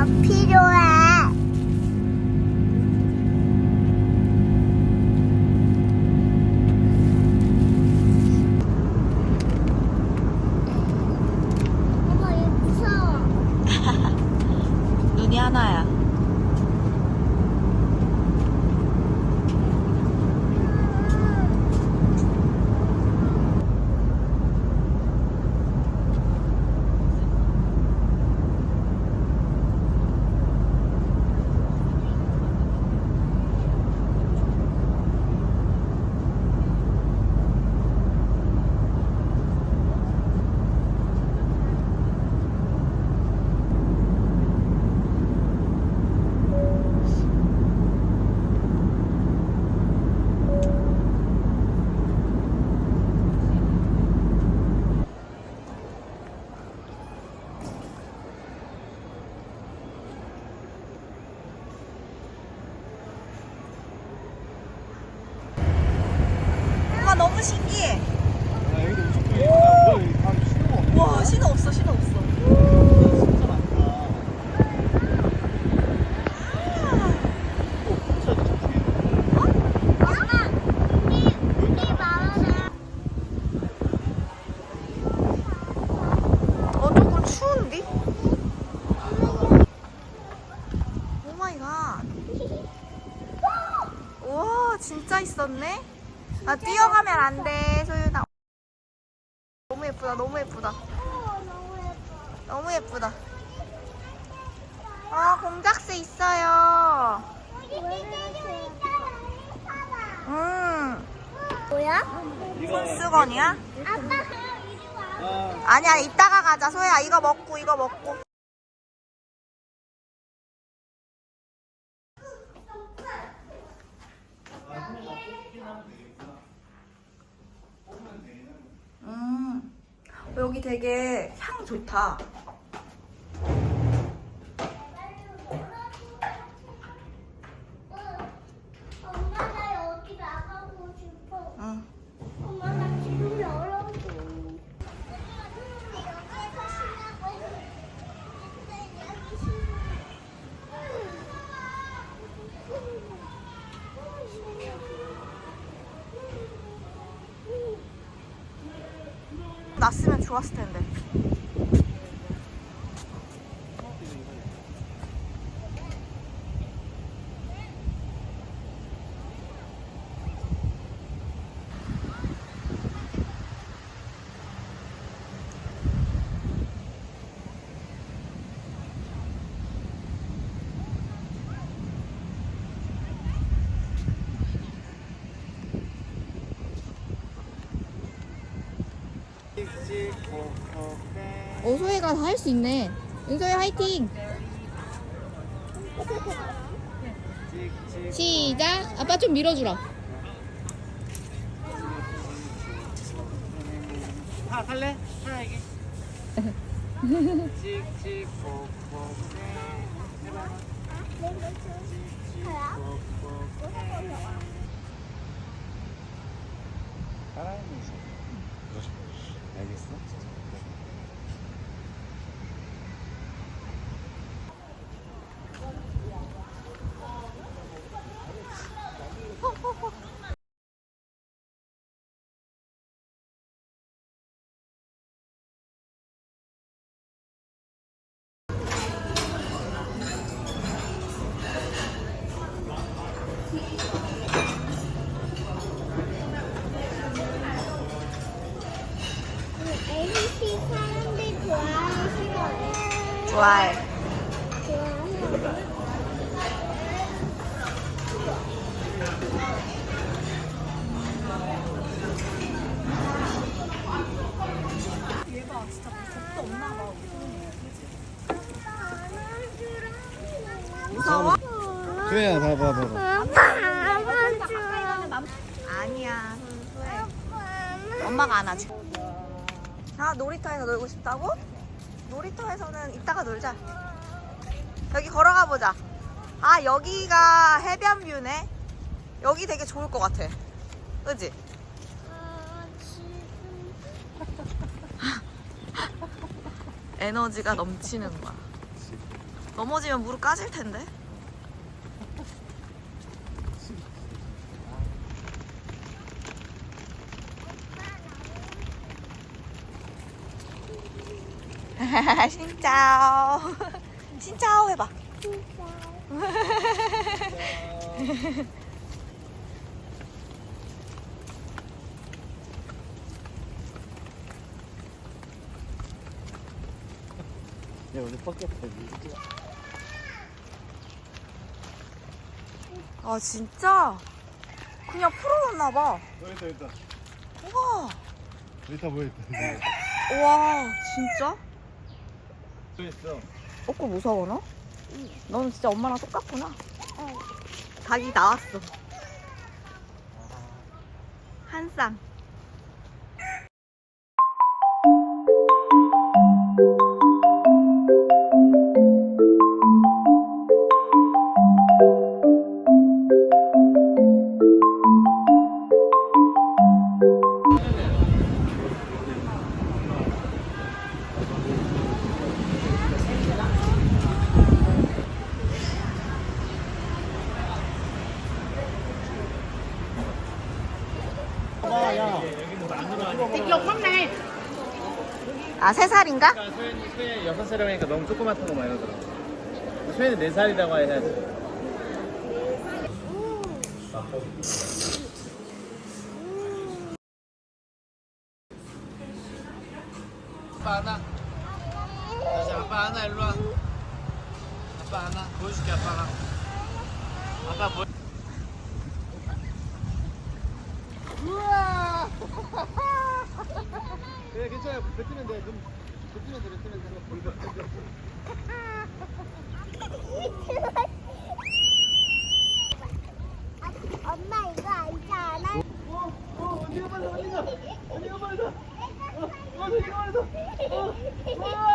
더필요해. 엄마 얘 무서워. 눈이 하나야. 엄마 너무 신기해. 아, 여기도 엄청 크게 뭐야 여기 다 신호가 없네 와 신호 없어 신호 없어. 진짜 많다 어, 진짜 저쪽에 엄마, 우리 우리 마을에 어 조금 추운데? 오 마이 갓. 우와 진짜 있었네. 아 뛰어가면 안 돼, 소윤아. 너무 예쁘다, 너무 예쁘다. 어, 너무 예뻐. 너무 예쁘다. 어, 공작새 있어요. 음, 뭐야? 손수건이야? 아빠, 아니야, 이따가 가자, 소야. 이거 먹고, 이거 먹고. 음, 여기 되게 향 좋다. Schlossstände. 어 소혜가 다 할 수 있네. 은소혜 화이팅! 시작! 아빠 좀 밀어주라. 타 탈래? 타 이게 해봐 찍찍콕콕 따라해보세요 알겠어? ABC 사람들이 좋아하는 시간에 좋아해. 무서워? 봐봐 봐봐 아니야. 엄마가 안아줘. 아, 놀이터에서 놀고 싶다고? 놀이터에서는 이따가 놀자. 여기 걸어가 보자. 아, 여기가 해변 뷰네. 여기 되게 좋을 것 같아. 그지? 에너지가 넘치는 거야. 넘어지면 무릎 까질 텐데. 신짜오. 신짜오 해봐. 야 오늘 뻑겠다 아 진짜? 그냥 풀어놨나봐. 여기다 여기다 우와. 여기다 보였다 우와 진짜? 또 있어 어꾸 무서워 너? 너는 진짜 엄마랑 똑같구나. 닭이 나왔어. 한 쌍. 아 세 살인가? 소연이 소연이 여섯 살이니까 너무 조그맣다고 거 많이 하더라고. 소연이 네 살이라고 해야지. 아빠 하나. 다시 아빠 하나 일로 와. 아빠 하나. 보여줄게 아빠가 아빠 보 우와 그래 괜찮아 뱉으면 돼 눈, 뱉으면 돼 뱉으면 돼 엄마 이거 알지 않아? 어, 어, 언니가 빨리, 언니가, 언니가 빨리, 어, 어, 언니가 빨리, 어, 와!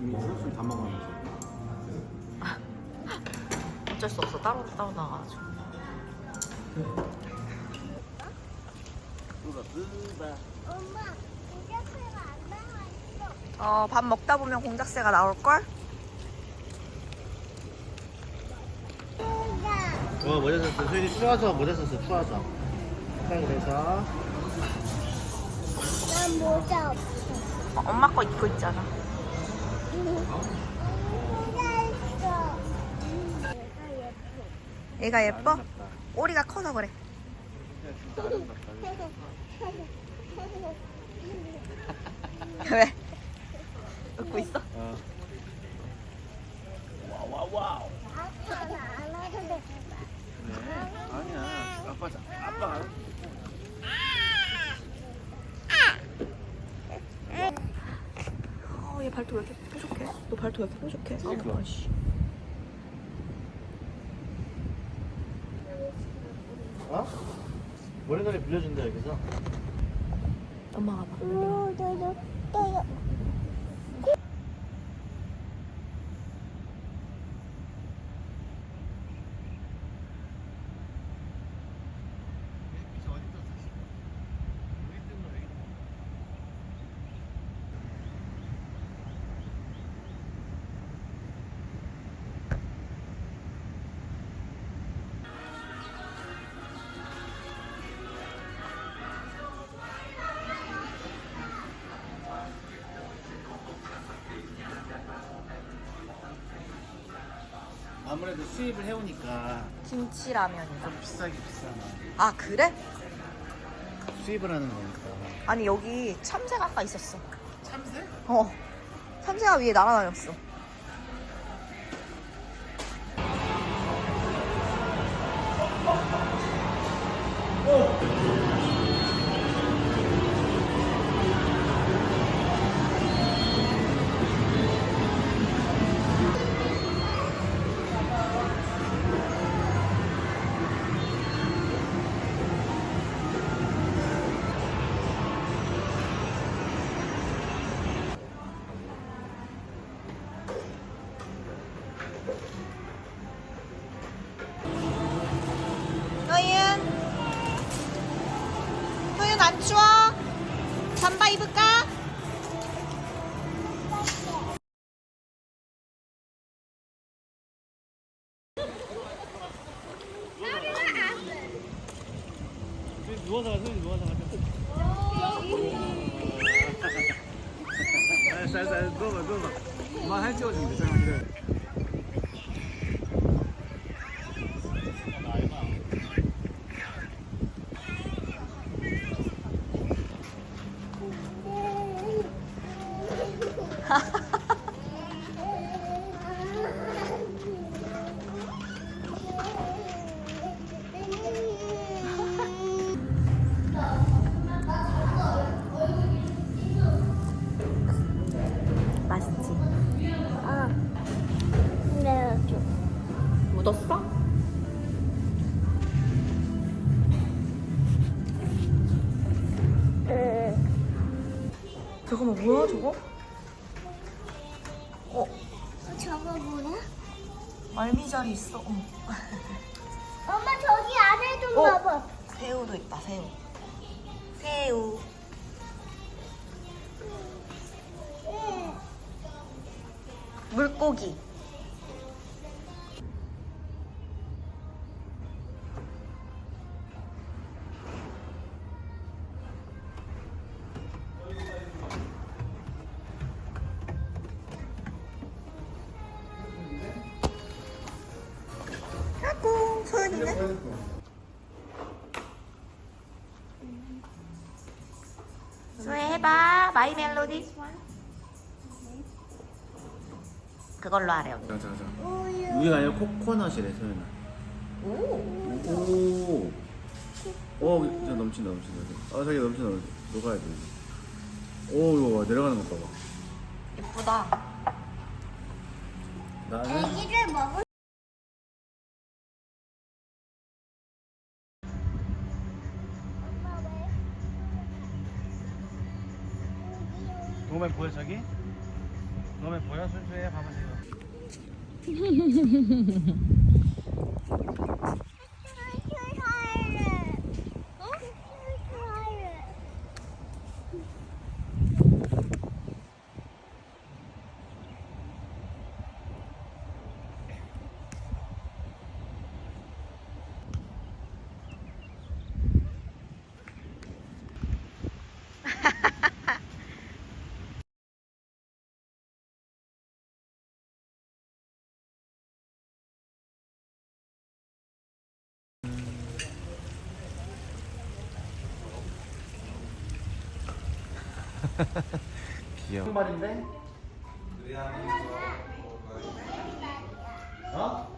이미 술술 다 먹었는데. 어쩔 수 없어 따로 따로 나가가지고. 엄마 이제서가 안 나왔어. 어 밥 먹다 보면 공작새가 나올 걸? 어, 모자 썼어. 소연이 추워서 모자 썼어, 추워서. 아빠 그래서. 난 모자 없어. 어, 엄마 거 입고 있잖아. 모 얘가 예뻐? 꼬리가 커서 그래. 왜? 웃고 있어? 어. 와우, 와우. 아빠는 안 돼. 네. 아니야. 아빠, 자, 아빠. 어, 얘 발톱 왜 이렇게 뾰족해? 너 발톱 왜 이렇게 뾰족해? 아, 씨. 어? 머리놀이 빌려준다, 여기서. 엄마가 봐. 오, 너도 떠요. 아무래도 수입을 해오니까 김치라면이다. 좀 비싸게 비싸나. 아, 그래? 수입을 하는 거니까. 아니, 여기 참새가 아까 있었어. 참새? 어. 참새가 위에 날아다녔어. 누워서 가, 소연이 누워서 가. 알았어, 알았 어 저거 뭐야? 말미잘이 있어. 어머. 엄마 저기 안에 좀 어. 봐봐. 새우도 있다 새우. 새우. 응. 물고기. 아구 소연이네. 소혜 해봐 마이 멜로디. 그걸로 하래 언니. 잠깐, 잠깐. 우유. 우유가 아니라 코코넛이래, 소연아. 오. 오. 어, 진짜 넘친다, 넘친다. 아, 자기 넘친다, 넘친다. 녹아야 돼. 오, 이거 봐. 내려가는 것 봐봐. 예쁘다. 나는 애기를 먹을. 저기? 도맨 보여? 순수해? 봐보세요. 귀여워. 말인데? 어?